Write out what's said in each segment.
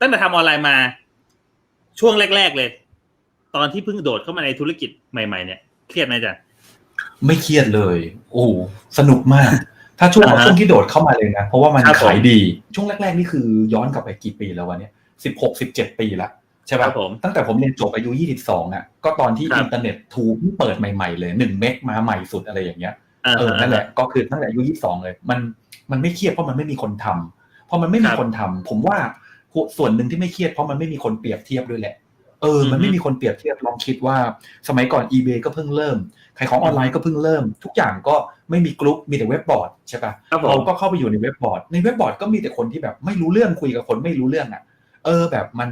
ตั้งแต่ทำออนไลน์มา ช่วงแรก ๆเลย ตอนที่เพิ่งโดดเข้ามาในธุรกิจใหม่ๆ เนี่ยเครียดไหมจ๊ะ ไม่เครียดเลย โอ้สนุกมาก ถ้าช่วงอ่าฮะช่วงที่โดดเข้ามาเลยนะ เพราะว่ามันครับผม ขายดี ช่วงแรก ๆ นี่คือย้อนกลับไปกี่ปีแล้ววันนี้สิบหกสิบเจ็ดปีแล้วใช่ครัป่ะบผม ตั้งแต่ผมเรียนจบอายุยี่สิบสองอะ ก็ตอนที่ครับ อินเทอร์เน็ตทูเพิ่งเปิดใหม่ๆเลยหนึ่งเมกมาใหม่สุดอะไรอย่างเงี้ยาเออ นั่นแหละ ก็คือตั้งแต่อายุยี่สองเลย มัน มันไม่เครียดเพราะมันไม่มีคนทำพอมันไม่มีครับคนทำผมว่า ส่วนหนึ่งที่ไม่เครียดเพราะมันไม่มีคนเปรียบเทียบด้วยแหละเออ มันอือฮึไม่มีคนเปรียบเทียบลองคิดว่า สมัยก่อน eBay ก็เพิ่งเริ่มขายของออนไลน์ก็เพิ่งเริ่ม ทุกอย่างก็ไม่มีกลุ่มมีแต่เว็บบอร์ดใช่ปะครับผมเราก็เข้าไปอยู่ในเว็บบอร์ด ในเว็บบอร์ดก็มีแต่คนที่แบบไม่รู้เรื่องคุยกับคนไม่รู้เรื่องอะ เออ แบบมัน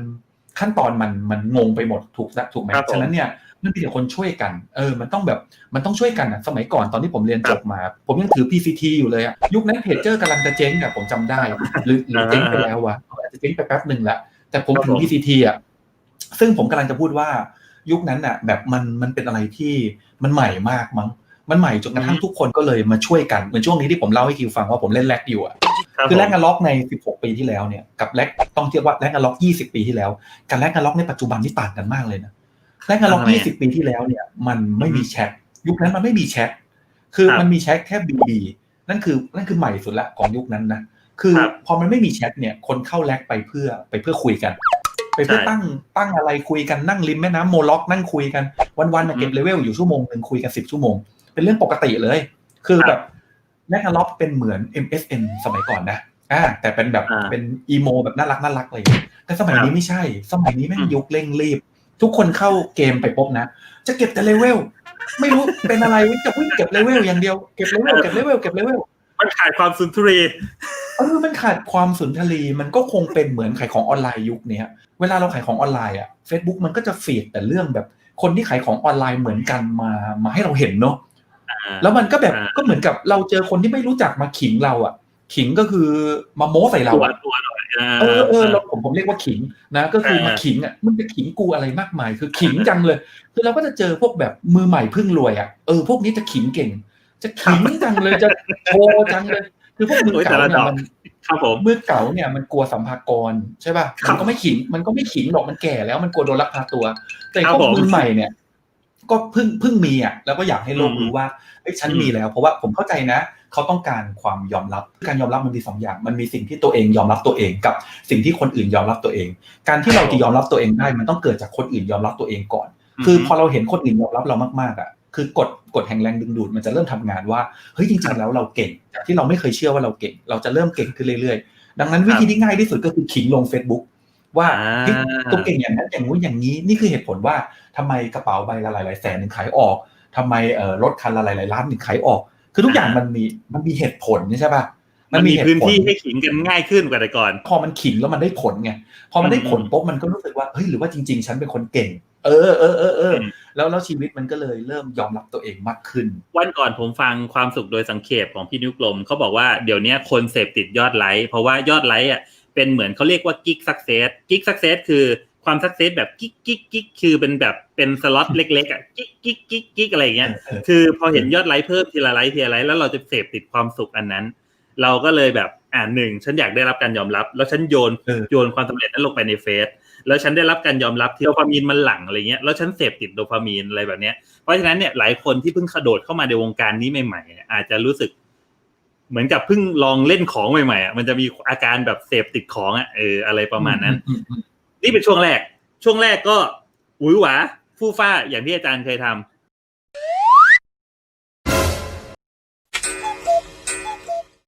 ขั้นตอนมันมันงงไปหมดถูกถูกไหมครับผมฉะนั้นเนี่ยมันมีแต่คนช่วยกัน เออ มันต้องแบบ มันต้องช่วยกันอะสมัยก่อนตอนที่ผมเรียนจบมา ผมยังถือ PCT อยู่เลยอะยุคนั้นเพจเจอร์กำลังจะเจ๊งอะผมจำได้ หรือหรือเจ๊งไปแล้ววะ อาจจะเจ๊งไปแป๊บหนึ่งละแต่ผมถือ PCT อะซึ่งผมกำลังจะพูดว่ายุคนั้นอะแบบมันมันเป็นอะไรที่มันใหม่มากมั้งมันใหม่จนกระทั่งทุกคนก็เลยมาช่วยกันเหมือนช่วงนี้ที่ผมเล่าให้คิวฟังว่าผมเล่นแลกอยู่อะรับคือแลกผมกันล็อกใน 16 ปีที่แล้วเนี่ยกับแลกต้องเทียบว่าแลกกันล็อก 20 ปีที่แล้วกับแลกกันล็อกในปัจจุบันที่ต่างกันมากเลยนะแลกกันล็อกทำไมอะ20 ปีที่แล้วเนี่ย มันไม่มีแชทยุคนั้นมันไม่มีแชทคือครับมันมีแชทแค่บีบีนั่นคือนั่นคือใหม่สุดละของยุคนั้นนะ คือครับพอมันไม่มีแชทเนี่ย คนเข้าแลกไปเพื่อไปเพื่อคุยกัน ไปเพื่อใช่ตั้งตั้งอะไรคุยกันนั่งริมแม่น้ำโมล็อกนั่งคุยกันวันๆน่ะอือฮึเก็บเลเวลอยู่ชั่วโมงหนึ่งคุยกันสิบชั่วโมง เป็นเรื่องปกติเลย คือครับแบบแลกกันล็อกเป็นเหมือน MSN สมัยก่อนนะอ่าแต่เป็นแบบอ่าเป็นอีโมแบบน่ารักน่ารักอะไรอย่างเลยแต่สมัยครันี้บไม่ใช่ สมัยนี้แม่งอืมยุคเร่งรีบ ทุกคนเข้าเกมไปปุ๊บนะ จะเก็บแต่เลเวลไม่รู้เป็นอะไรจะวิ่งเก็บเลเวลอย่างเดียวเก็บเลเวลเก็บเลเวลเก็บเลเวลมันขาดความสุนทรีย์ เออมันขาดความสุนทรีย์มันก็คงเป็นเหมือนขายของออนไลน์ยุคเนี้ยเวลาเราขายของออนไลน์อะ Facebook มันก็จะฟีดแต่เรื่องแบบคนที่ขายของออนไลน์เหมือนกันมามาให้เราเห็นเนาะแล้วมันก็แบบอ่าก็เหมือนกับเราเจอคนที่ไม่รู้จักมาขิงเราอะ ขิงก็คือมาโม้ใส่เราตัวอะตัวหน่อยเออเออเราผมผมเรียกว่าขิงนะ ก็คือมาขิงอะมึงจะขิงกูอะไรมากมาย คือขิงจังเลย คือเราก็จะเจอพวกแบบมือใหม่เพิ่งรวยอะเออพวกนี้จะขิงเก่ง จะขิงจังเลยจะโชว์จังเลย คือพวกมือโอ้ยแต่เก่าละเนี่ดยอกมันครับผมมือเก่าเนี่ยมันกลัวสัมภากรใช่ป่ะครัมับนก็ไม่ขิงมันก็ไม่ขิงหรอกมันแก่แล้วมันกลัวโดนลักพาตัว แต่ครับพวกผมมือใหม่เนี่ย ก็เพิ่งเพิ่งมีอะแล้วก็อยากให้โลกอืมรู้ว่าเอ้ยฉันอืมมีแล้ว เพราะว่าผมเข้าใจนะเขาต้องการความยอมรับ การยอมรับมันมีสองอย่าง มันมีสิ่งที่ตัวเองยอมรับตัวเองกับสิ่งที่คนอื่นยอมรับตัวเอง การที่เราจะยอมรับตัวเองได้ มันต้องเกิดจากคนอื่นยอมรับตัวเองก่อน คือพอเราเห็นคนอื่นยอมรับเรามากๆอะ คือกฎกฎแห่งแรงดึงดูดมันจะเริ่มทำงานว่าเฮ้ยจริงๆแล้วเราเก่งจากที่เราไม่เคยเชื่อว่าเราเก่ง เราจะเริ่มเก่งขึ้นเรื่อยๆ ดังนั้นวิธีที่ง่ายที่สุดก็คือขิงลง Facebook ว่าอ่าเฮ้ยตัวเก่งอย่างนั้นอย่างนู้นอย่างนี้นี่คือเหตุผลว่าทำไมกระเป๋าใบละหลายๆแสนหนึ่งขายออกทำไมเอ่อรถคันละหลายๆล้านหนึ่งขายออก คือทุกอย่างมันมีมันมีเหตุผลใช่ป่ะมันมีเหตุพื้นผลที่ให้ขิงกันง่ายขึ้นกว่าแต่ก่อน พอมันขิงแล้วมันได้ผลไงพอมันได้ผลอืมปุ๊บมันก็รู้สึกว่าเฮ้ยหรือว่าจริง ๆ ฉันเป็นคนเก่ง เออเออเออเอออืมแล้วแล้วชีวิตมันก็เลยเริ่มยอมรับตัวเองมากขึ้น วันก่อนผมฟังความสุขโดยสังเขปของพี่นิ้วกลมเขาบอกว่าเดี๋ยวนี้คนเสพติดยอดไลค์เพราะว่ายอดไลค์อะเป็นเหมือนเขาเรียกว่ากิ๊กสักเซสกิ๊กสักเซสคือความสักเซสแบบกิ๊กกิ๊กกิ๊กคือเป็นแบบเป็นสล็อตเล็กๆอะกิ๊กกิ๊กกิ๊กกิ๊กอะไรอย่างเงี้ยเออคือพอเห็นยอดไลค์เพิ่มทีละไลค์ทีละไลค์แล้วเราจะเสพติดความสุขอันนั้น เราก็เลยแบบอ่าหนึ่งฉันอยากได้รับการยอมรับ แล้วฉันโยนเออโยนความสำเร็จนั้นลงไปในเฟซ แล้วฉันได้รับการยอมรับที่โดพามีนมันหลั่งอะไรเงี้ยแล้วฉันเสพติดโดพามีนอะไรแบบเนี้ยเพราะฉะนั้นเนี่ยหลายคนที่เพิ่งกระโดดเข้ามาในวงการนี้ใหม่ๆเนี่ยอาจจะรู้สึก เหมือนกับเพิ่งลองเล่นของใหม่ๆอะมันจะมีอาการแบบเสพติดของอะเอออะไรประมาณนั้นอืมอืมนี่เป็นช่วงแรก ช่วงแรกก็หวือหวาฟู่ฟ้าอย่างที่อาจารย์เคยท